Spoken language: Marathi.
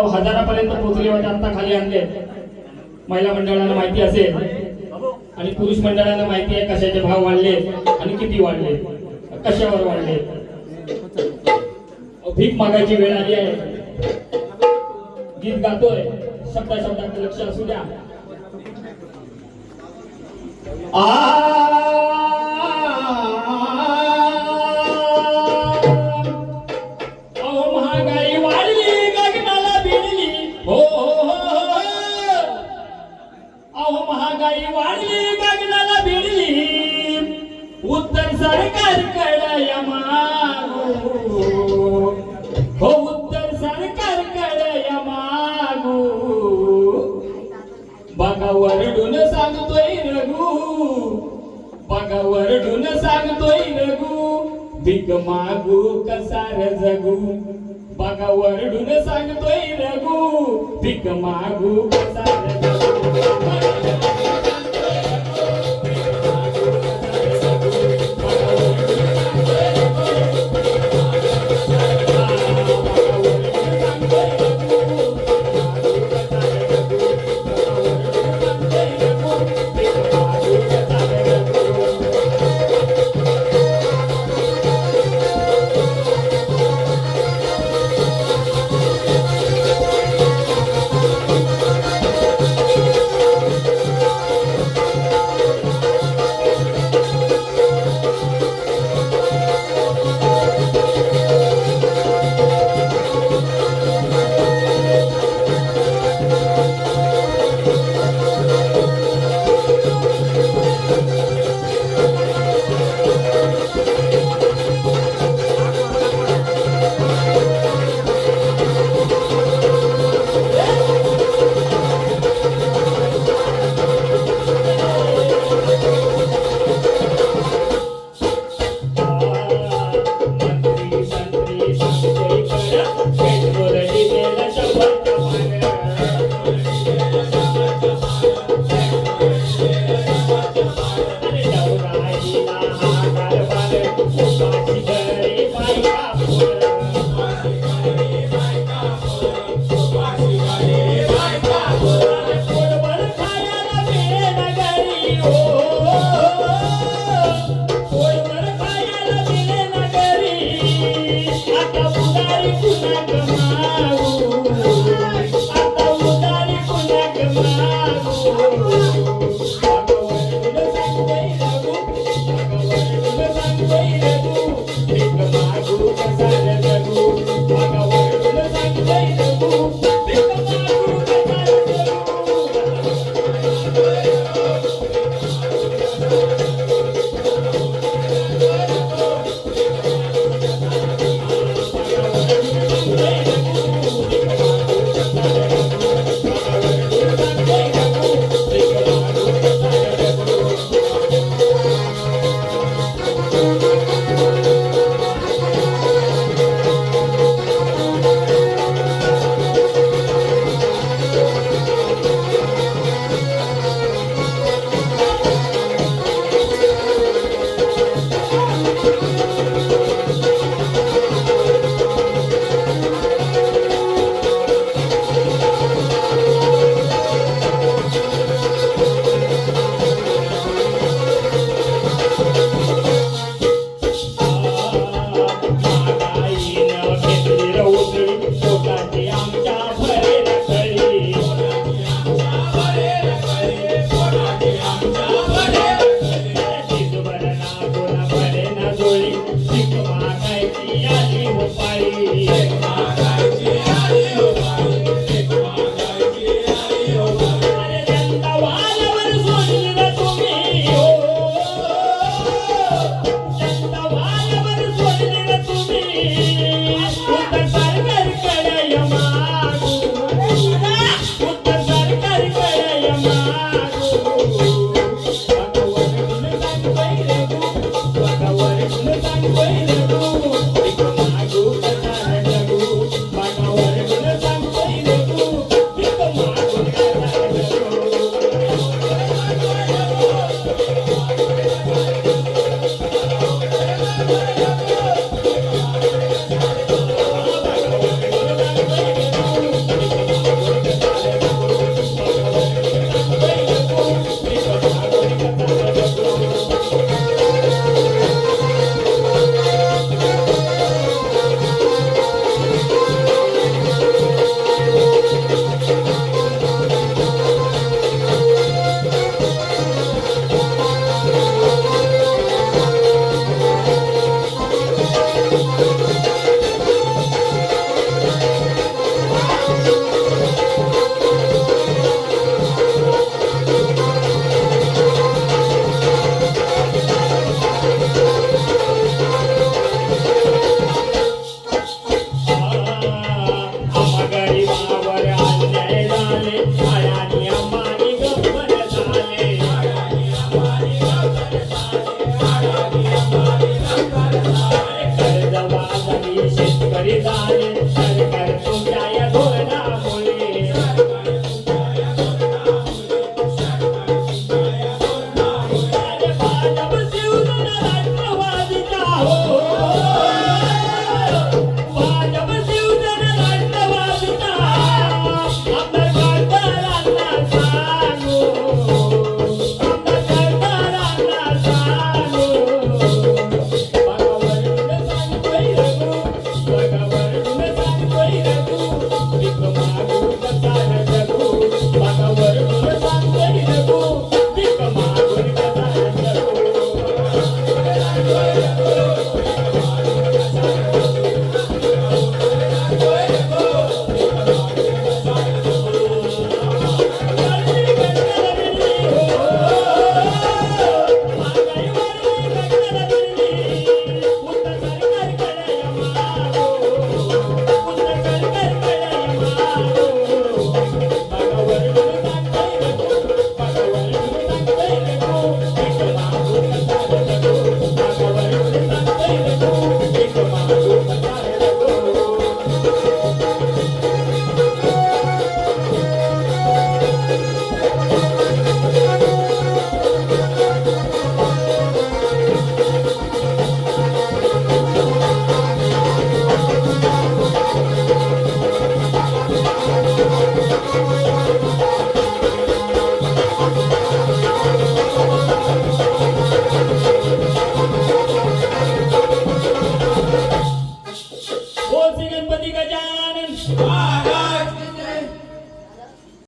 हो, हजारापर्यंत पोहोचले होते आता खाली आणले. महिला मंडळाला माहिती असेल. आणि पुरुष मंडळाला माहिती आहे कशाचे भाव वाढले आणि किती वाढले. कशावर वाढले. भीक मागायची वेळ आली आहे. गीत गातोय. शब्दा शब्दात लक्ष असू द्या. आ भीक मागू कसार जगू. बघा वरडून सांगतोय रघू. भीक मागू कसार जगू. Oh!